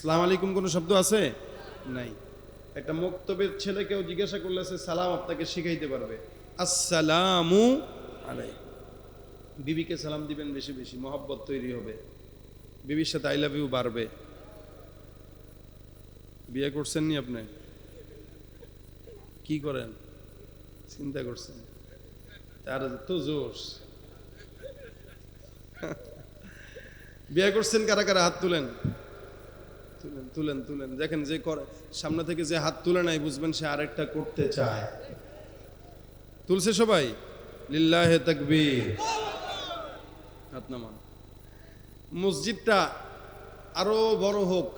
সালাম আলাইকুম, কোনো শব্দ আছে? নাই। একটা মুক্তবের ছেলেকেও জিজ্ঞাসা করলে সে সালাম আপনাকে শিখাইতে পারবে। আসসালামু আলাইকুম। বিবিকে সালাম দিবেন, বেশি বেশি মহব্বত তৈরি হবে। বিবির সাথে আই লাভ ইউ বাড়বে। বিয়ে করছেন নি আপনি? কি করেন? চিন্তা করছেন? তার তো জোশ। বিয়ে করছেন, কারা কারা হাত তুলেন? তুলেন তুলেন তুলেন। দেখেন যে করে, সামনে থেকে যে হাত তুলে নাই বুঝবেন সে আরেকটা করতে চায়। তুলছে সবাই? লিল্লাহে তাকবীর। হাত নামান। মসজিদটা আরও বড় হোক,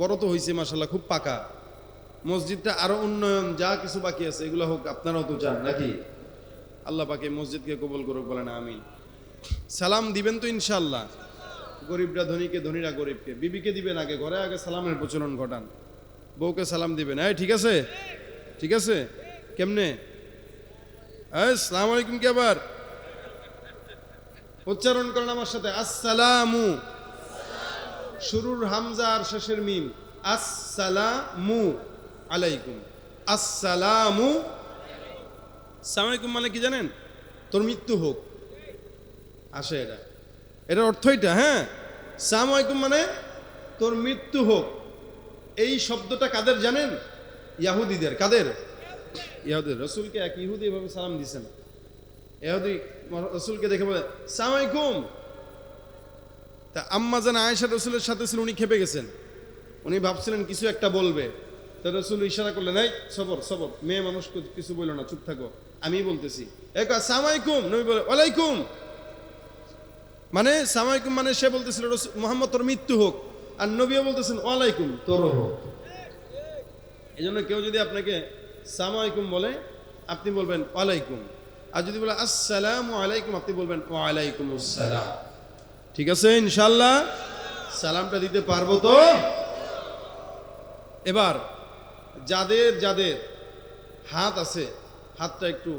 বড় তো হয়েছে মাসাল্লাহ খুব পাকা। মসজিদটা আরও উন্নয়ন, যা কিছু বাকি আছে, এগুলো হোক, আপনারাও তো চান, নাকি? আল্লাহ পাকে মসজিদকে কবল করুক, বলেন আমি সালাম দিবেন তো ইনশাল্লাহ গরিবরা ধনীকে ধনীরা গরিবকে। বিবিকে দিবেন আগে, ঘরে আগে সালামের প্রচলন ঘটান। বউকে সালাম দিবেন। হ্যাঁ ঠিক আছে? ঠিক আছে? কেমনে? হ্যাঁ সালাম আলাইকুম, কি আবার? উচ্চারণ করেন আমার সাথে। আসসালামু। শুরুর হামজা আর শেষের মিম। আসসালামু আলাইকুম। আসসালামু সালামালাইকুম মানে কি জানেন? তোর মৃত্যু হোক। আসে এটা। এটার অর্থ এটা হ্যাঁ? সালামালাইকুম মানে তোর মৃত্যু হোক। এই শব্দটা কাদের জানেন? ইয়াহুদিদের। কাদের? ইয়াহুদের রসুলকে এক ইহুদি এভাবে সালাম দিছেন। ইহুদি রসুলকে দেখে বলে সালামালাইকুম তা আম্মা যেন আয়েশা রসুলের সাথে ছিল, উনি খেপে গেছেন। উনি ভাবছিলেন, কিছু একটা বলবে। তা রসুল ইশারা করলেন, এই, সবর সবর। মেয়ে মানুষ কিছু বলল না, চুপ থাকো। আমি বলতেছি। এক সালামালাইকুম নবী বলে, ওয়ালাইকুম। মানে সালামালাইকুম মানে সে বলতেছিল মোহাম্মদ তোর মৃত্যু হোক। আর নবীও বলতেছেন, ওয়ালাইকুম তোর হোক। এই জন্য কেউ যদি আপনাকে সালামালাইকুম বলে, আপনি বলবেন, ওয়ালাইকুম। আর যদি বলে, আসসালামু আলাইকুম, আপনি বলবেন ওয়ালাইকুম আসসালাম ঠিক আছে ইনশাল্লাহ সালামটা দিতে পারব তো? এবার, যাদের যাদের হাত আছে, হাতটা একটু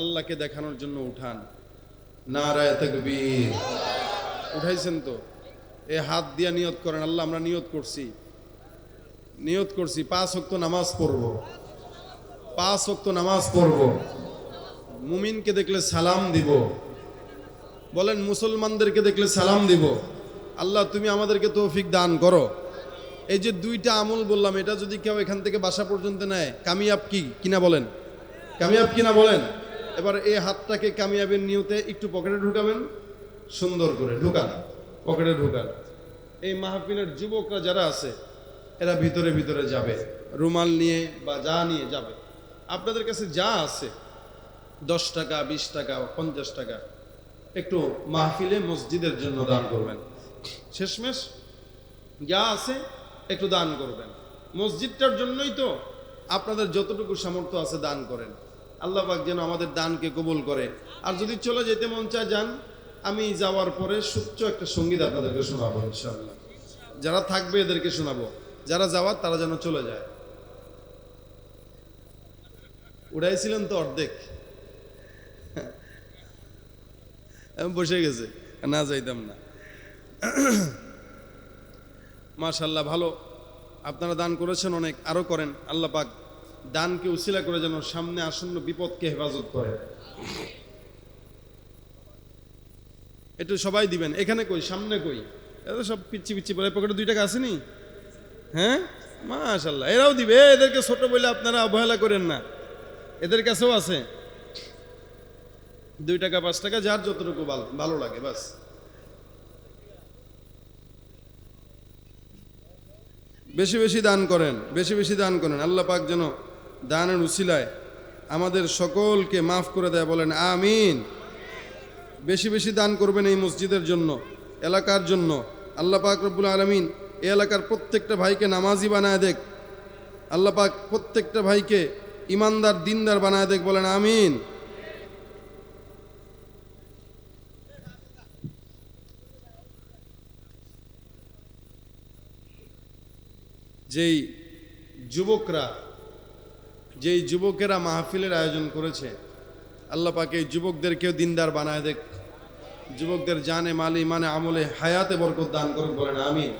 আল্লাহকে দেখানোর জন্য উঠান। নারায় তাকবীর। উঠাইছেন তো। এ হাত দিয়া নিয়ত করেন, আল্লাহ আমরা নিয়ত করছি। নিয়ত করছি, পাঁচ ওয়াক্ত নামাজ পড়ব। পাঁচ ওয়াক্ত নামাজ পড়ব। মুমিনকে দেখলে সালাম দিব। বলেন, মুসলমানদেরকে দেখলে সালাম দিব। আল্লাহ, তুমি আমাদেরকে তৌফিক দান করো। এই যে দুইটা আমল বললাম, এটা যদি কেউ এখান থেকে বাসা পর্যন্ত নেয়, কামিয়াব কি কিনা বলেন? কামিয়াব কিনা বলেন? এবার এই হাতটাকে কামিয়াবের নিয়তে একটু পকেটে ঢুকাবেন। সুন্দর করে ঢুকান পকেটে ঢুকান এই মাহফিলের যুবকরা যারা আছে, এরা ভিতরে ভিতরে যাবে, রুমাল নিয়ে বা যা নিয়ে যাবে। আপনাদের কাছে যা আছে, দশ টাকা, বিশ টাকা, পঞ্চাশ টাকা, একটু মাহফিলে মসজিদের জন্য দান করবেন। শেষমেশ যা আছে, একটু দান করবেন। মসজিদটার জন্যই তো আপনাদের যতটুকু সামর্থ্য আছে দান করেন। আল্লাহ পাক যেন আমাদের দানকে কবুল করে। আর যদি চলে যেতে মন চায়, যান। আমি যাওয়ার পরে সুচ্চ একটা সংগীত আপনাদেরকে শোনাবো, ইনশাআল্লাহ। যারা থাকবে এদেরকে শোনাবো। যারা যাওয়ার, তারা যেন চলে যায়। উড়াইছিলেন তো অর্ধেক। বসে গেছে না যাইতাম না। মাশাল্লাহ ভালো। আপনারা দান করেছেন অনেক, আরও করেন। আল্লাহ পাক দানকে উসিলা করে যেন সামনে আসন্ন বিপদকে হেফাজত করে। একটু সবাই দিবেন। এখানে কই? সামনে কই? এত সব পিচ্ছি পিচ্ছি বলে পকেটে দুই টাকা আসেনি হ্যাঁ? মাশাল্লাহ এরাও দিবে। এদেরকে ছোট বলে আপনারা অবহেলা করেন না। এদের কাছেও আছে। দুই টাকা, পাঁচ টাকা, যার যতটুকু ভালো ভালো লাগে, বাস। বেশি বেশি দান করেন, বেশি বেশি দান করেন। আল্লাহ পাক যেন দানের উসিলায় আমাদের সকলকে মাফ করে দেয়, বলেন, আমিন। বেশি বেশি দান করবেন এই মসজিদের জন্য, এলাকার জন্য। আল্লাহ পাক রব্বুল আলমিন এই এলাকার প্রত্যেকটা ভাইকে নামাজি বানায় দেখ। আল্লাহ পাক প্রত্যেকটা ভাইকে ইমানদার, দিনদার বানায় দেখ, বলেন আমিন। যেই যুবকরা, যেই যুবকেরা মাহফিলের আয়োজন করেছে, আল্লাহ এই যুবকদেরকেও দিনদার বানায় দেখ। যুবকদের জানে মালি মানে আমলে হায়াতে বরকত দান করুন বলেন আমিন।